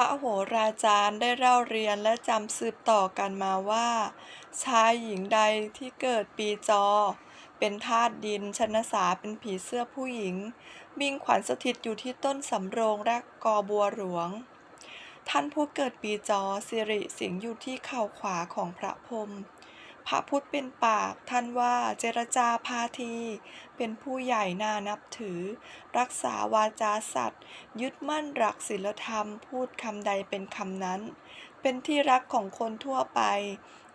พระโหราจารย์ได้เล่าเรียนและจำสืบต่อกันมาว่า ชายหญิงใดที่เกิดปีจอ เป็นธาตุดินชนสาเป็นผีเสื้อผู้หญิง มิ่งขวัญสถิตอยู่ที่ต้นสำโรงและกอบัวหลวง ท่านผู้เกิดปีจอสิริสิงอยู่ที่เข่าขวาของพระพรหม พระพุทธเป็นปาก ท่านว่าเจรจาพาที เป็นผู้ใหญ่น่านับถือ รักษาวาจาสัตย์ยึดมั่นหลักศีลธรรมพูดคำใดเป็นคำนั้น เป็นที่รักของคนทั่วไป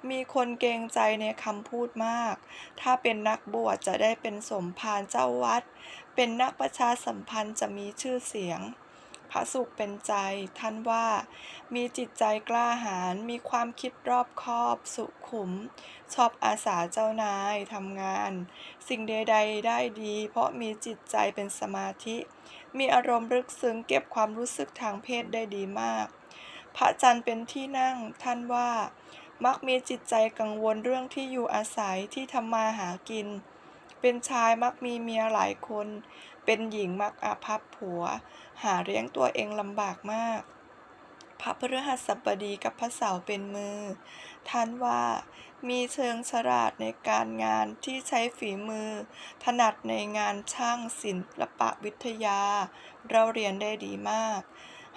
มีคนเกรงใจในคำพูดมาก ถ้าเป็นนักบวชจะได้เป็นสมภารเจ้าวัด เป็นนักประชาสัมพันธ์จะมีชื่อเสียง พระสุขเป็นใจ ท่านว่า มีจิตใจกล้าหาญมีความคิดรอบคอบสุขุม ชอบอาสาเจ้านายทำงาน สิ่งใดๆได้ดี เพราะมีจิตใจเป็นสมาธิ มีอารมณ์ลึกซึ้งเก็บความรู้สึกทางเพศได้ดีมาก พระจันทร์เป็นที่นั่งท่านว่า มักมีจิตใจกังวลเรื่องที่อยู่อาศัยที่ทำมาหากิน เป็นชายมักมีเมียหลายคน เป็นหญิงมักอาภัพผัว หาเลี้ยงตัวเองลำบากมาก พระพฤหัสบดีกับพระเสาเป็นมือ ท่านว่ามีเชิงฉลาดในการงานที่ใช้ฝีมือ ถนัดในงานช่างศิลปะวิทยา เราเรียนได้ดีมาก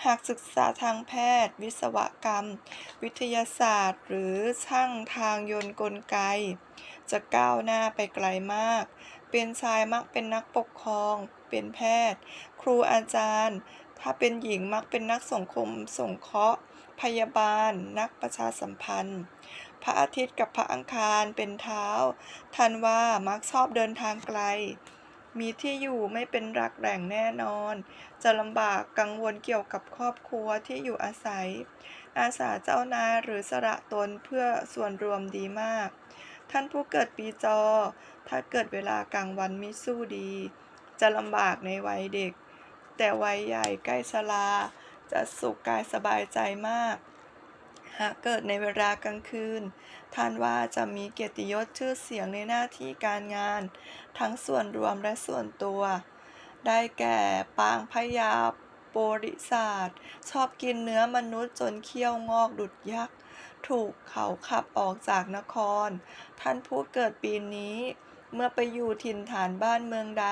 หากศึกษาทางแพทย์ วิศวกรรม วิทยาศาสตร์ หรือช่างทางยนต์กลไก จะก้าวหน้าไปไกลมาก เป็นชายมักเป็นนักปกครอง เป็นแพทย์ ครูอาจารย์ ถ้าเป็นหญิงมักเป็นนักสังคมสงเคราะห์ พยาบาล นักประชาสัมพันธ์ พระอาทิตย์กับพระอังคารเป็นเท้าท่านว่ามักชอบเดินทางไกล มีที่อยู่ไม่เป็นหลักแหล่งแน่นอน จะลำบากกังวลเกี่ยวกับครอบครัวที่อยู่อาศัย อาสาเจ้านายหรือสละตนเพื่อส่วนรวมดีมาก ท่านผู้เกิดปีจอ ถ้าเกิดเวลากลางวันมิสู้ดี จะลำบากในวัยเด็ก แต่วัยใหญ่ใกล้ชราจะสุขกายสบายใจมาก หากเกิดในเวลากลางคืน ท่านว่าจะมีเกียรติยศชื่อเสียงในหน้าที่การงาน ทั้งส่วนรวมและส่วนตัว ได้แก่ปางพยาโปริศาสชอบกินเนื้อมนุษย์จนเขี้ยวงอกดุดยักษ์ ถูกเขาขับออกจากนคร ท่านผู้เกิดปีนี้ เมื่อไปอยู่ถิ่นฐานบ้านเมืองใด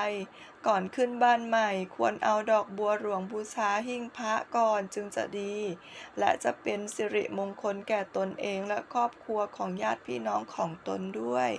ก่อนขึ้นบ้านใหม่ ควรเอาดอกบัวหลวงบูชาหิ้งพระก่อนจึงจะดี และจะเป็นสิริมงคลแก่ตนเองและครอบครัวของญาติพี่น้องของตนด้วย